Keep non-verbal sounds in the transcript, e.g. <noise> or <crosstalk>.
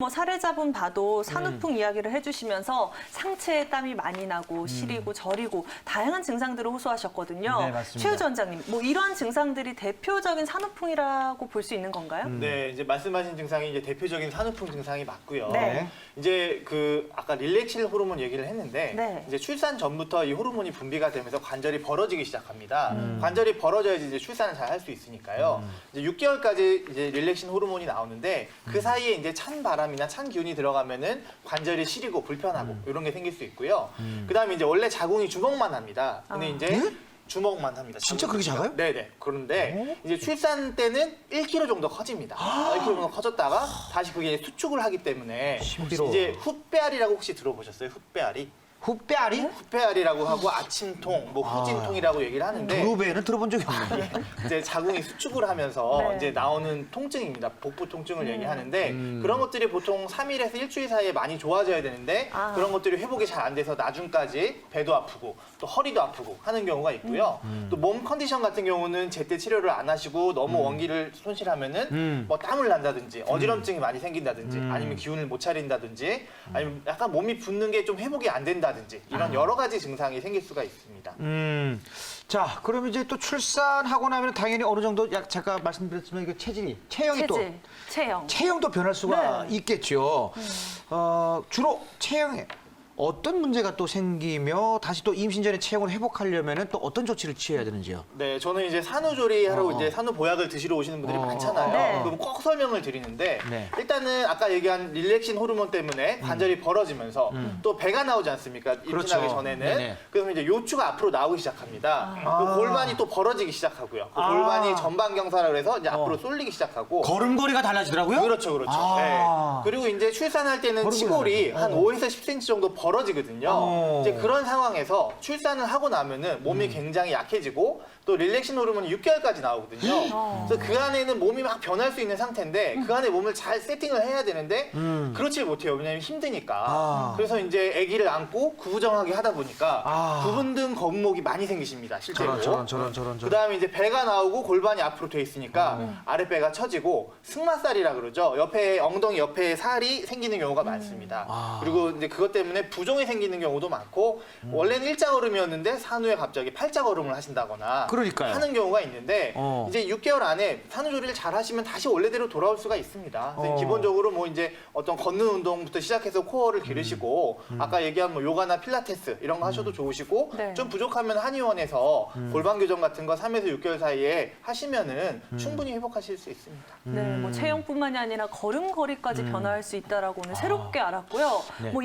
뭐 사례자분 봐도 음. 산후풍 이야기를 해주시면서 상체에 땀이 많이 나고 시리고 저리고 다양한 증상들을 호소하셨거든요. 음. 네, 맞습니다. 최유주 원장님, 뭐 이러한 증상들이 대표적인 산후풍이라고 볼 수 있는 건가요? 음. 네, 이제 말씀하신 증상이 이제 대표적인 산후풍 증상이 맞고요. 네. 이제 그 아까 릴렉실 호르몬 얘기를 했는데 네. 이제 출산 전부터 이 호르몬이 분비가 되면서 관절이 벌어지기 시작합니다. 음. 관절이 벌어져야지 이제 출산을 잘 할 수 있으니까요. 이제 6개월까지 이제 릴렉신 호르몬이 나오는데 음. 그 사이에 이제 찬 바람이 나 찬 기운이 들어가면은 관절이 시리고 불편하고 음. 이런 게 생길 수 있고요. 그다음에 이제 원래 자궁이 주먹만 합니다. 근데 아. 이제 주먹만 합니다. 진짜. 그렇게 작아요? 네네. 그런데 이제 출산 때는 1kg 정도 커집니다. 1kg 정도 커졌다가 다시 그게 수축을 하기 때문에 신비로워. 이제 훗배알이라고 혹시 들어보셨어요? 훗배알이? 훗배알이? 훗배알이라고 하고 아침통, 뭐 후진통이라고 얘기를 하는데 두루배는 들어본 적이 없네. <laughs> 이제 자궁이 수축을 하면서 네. 이제 나오는 통증입니다. 복부 통증을 음. 얘기하는데 음. 그런 것들이 보통 3일에서 일주일 사이에 많이 좋아져야 되는데 아. 그런 것들이 회복이 잘 안 돼서 나중까지 배도 아프고 또 허리도 아프고 하는 경우가 있고요. 음. 또몸 컨디션 같은 경우는 제때 치료를 안 하시고 너무 원기를 손실하면은 음. 뭐 땀을 난다든지 어지럼증이 많이 생긴다든지 음. 아니면 기운을 못 차린다든지 아니면 약간 몸이 붓는 게 좀 회복이 안 된다 든지 이런 여러 가지 증상이 생길 수가 있습니다. 음. 자, 그럼 이제 또 출산하고 나면 당연히 어느 정도 약 잠깐 말씀드렸지만 이거 체질이 체형이 또 체질, 체형. 체형도 변할 수가 네. 있겠죠. 어, 주로 체형에 어떤 문제가 또 생기며 다시 또 임신 전에 체형을 회복하려면 또 어떤 조치를 취해야 되는지요? 네, 저는 이제 산후조리 하러 어. 이제 산후보약을 드시러 오시는 분들이 어, 많잖아요. 네. 그럼 꼭 설명을 드리는데 네. 일단은 아까 얘기한 릴렉신 호르몬 때문에 관절이 벌어지면서 또 배가 나오지 않습니까? 임신하기 음. 그렇죠. 전에는 네네. 그러면 이제 요추가 앞으로 나오기 시작합니다. 아. 그 골반이 또 벌어지기 시작하고요. 그 아. 골반이 전방경사라 그래서 이제 앞으로 쏠리기 시작하고 걸음걸이가 달라지더라고요? 그렇죠, 그렇죠. 아. 네. 그리고 이제 출산할 때는 치골이. 한 어. 5에서 10cm 정도 벌 어지거든요. 어. 이제 그런 상황에서 출산을 하고 나면은 몸이 음. 굉장히 약해지고 또 릴렉신 호르몬이 6개월까지 나오거든요. 어. 그래서 그 안에는 몸이 막 변할 수 있는 상태인데 그 안에 몸을 잘 세팅을 해야 되는데 음. 그렇지 못해요. 왜냐하면 힘드니까. 아. 그래서 이제 아기를 안고 구부정하게 하다 보니까 아. 부분 등 거북목이 많이 생기십니다. 실제로. 저런 저런 저런 저런 그 저런. 다음에 이제 배가 나오고 골반이 앞으로 돼 있으니까 음. 아랫배가 처지고 승마살이라 그러죠. 옆에 엉덩이 옆에 살이 생기는 경우가 많습니다. 아. 그리고 이제 그것 때문에 부종이 생기는 경우도 많고 음. 원래는 일자 걸음이었는데 산후에 갑자기 팔자 걸음을 하신다거나 그러니까요. 하는 경우가 있는데 어. 이제 6개월 안에 산후 조리를 잘 하시면 다시 원래대로 돌아올 수가 있습니다. 그래서 어. 기본적으로 뭐 이제 어떤 걷는 운동부터 시작해서 코어를 기르시고 음. 아까 얘기한 뭐 요가나 필라테스 이런 거 하셔도 좋으시고 네. 좀 부족하면 한의원에서 음. 골반 교정 같은 거 3에서 6개월 사이에 하시면은 음. 충분히 회복하실 수 있습니다. 네, 뭐 체형뿐만이 아니라 걸음걸이까지 변화할 수 있다라고 오늘 새롭게 알았고요. 네. 뭐